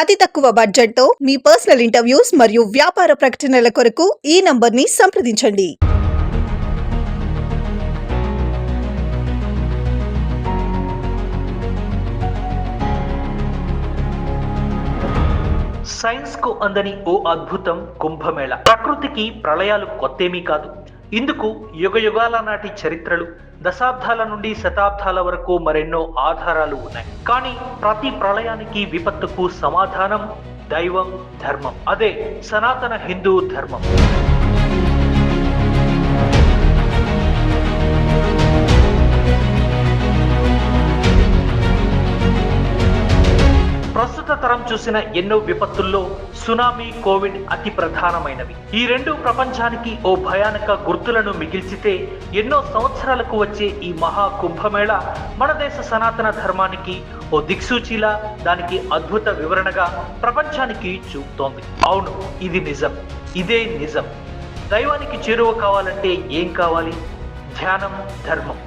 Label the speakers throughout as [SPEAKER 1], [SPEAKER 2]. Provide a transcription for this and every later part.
[SPEAKER 1] అతి తక్కువ బడ్జెట్తో మీ పర్సనల్ ఇంటర్వ్యూస్ మరియు వ్యాపార ప్రకటనల కొరకు ఈ నంబర్ని సంప్రదించండి.
[SPEAKER 2] సైన్స్కు అందని ఓ అద్భుతం కుంభమేళ. ప్రకృతికి ప్రళయాలు కొత్తేమీ కాదు. ఇందుకు యుగ యుగాల నాటి చరిత్రలు దశాబ్దాల నుండి శతాబ్దాల వరకు మరెన్నో ఆధారాలు ఉన్నాయి. కానీ ప్రతి ప్రళయానికి విపత్తుకు సమాధానం దైవం ధర్మం. అదే సనాతన హిందూ ధర్మం. తరం చూసిన ఎన్నో విపత్తుల్లో సునామీ కోవిడ్ అతి ప్రధానమైనవి. ఈ రెండు ప్రపంచానికి ఓ భయానక గుర్తులను మిగిల్చితే ఎన్నో సంవత్సరాలకు వచ్చే ఈ మహా కుంభమేళ మన దేశ సనాతన ధర్మానికి ఓ దిక్సూచిలా దానికి అద్భుత వివరణగా ప్రపంచానికి చూపుతోంది. అవును ఇది నిజం. ఇదే నిజం. దైవానికి చేరువ కావాలంటే ఏం కావాలి? ధ్యానం ధర్మం.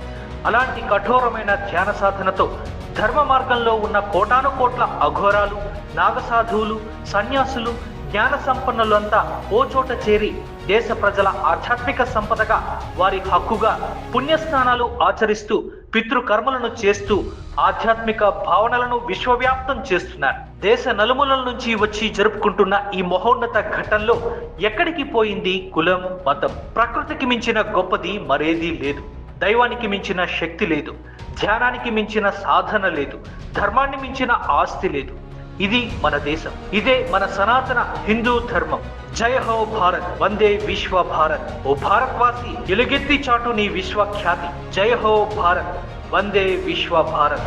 [SPEAKER 2] అలాంటి కఠోరమైన ధ్యాన సాధనతో ధర్మ మార్గంలో ఉన్న కోటాను కోట్ల అఘోరాలు నాగసాధువులు సన్యాసులు జ్ఞాన సంపన్నులంతా ఓ చోట చేరి దేశ ప్రజల ఆధ్యాత్మిక సంపదగా వారి హక్కుగా పుణ్యస్నానాలు ఆచరిస్తూ పితృకర్మలను చేస్తూ ఆధ్యాత్మిక భావనలను విశ్వవ్యాప్తం చేస్తున్నారు. దేశ నలుమూలల నుంచి వచ్చి జరుపుకుంటున్న ఈ మహోన్నత ఘట్టంలో ఎక్కడికి పోయింది కులం మతం? ప్రకృతికి మించిన గొప్పది మరేదీ లేదు. దైవానికి మించిన శక్తి లేదు ధ్యానానికి మించిన సాధన లేదు ధర్మాన్ని మించిన ఆస్తి లేదు. ఇది మన దేశం. ఇదే మన సనాతన హిందూ ధర్మం. జయ హో భారత్ వందే విశ్వ భారత్. ఓ భారత్వాసి ఎలుగెత్తి చాటు నీ విశ్వఖ్యాతి. జయ హో భారత్ వందే విశ్వ భారత్.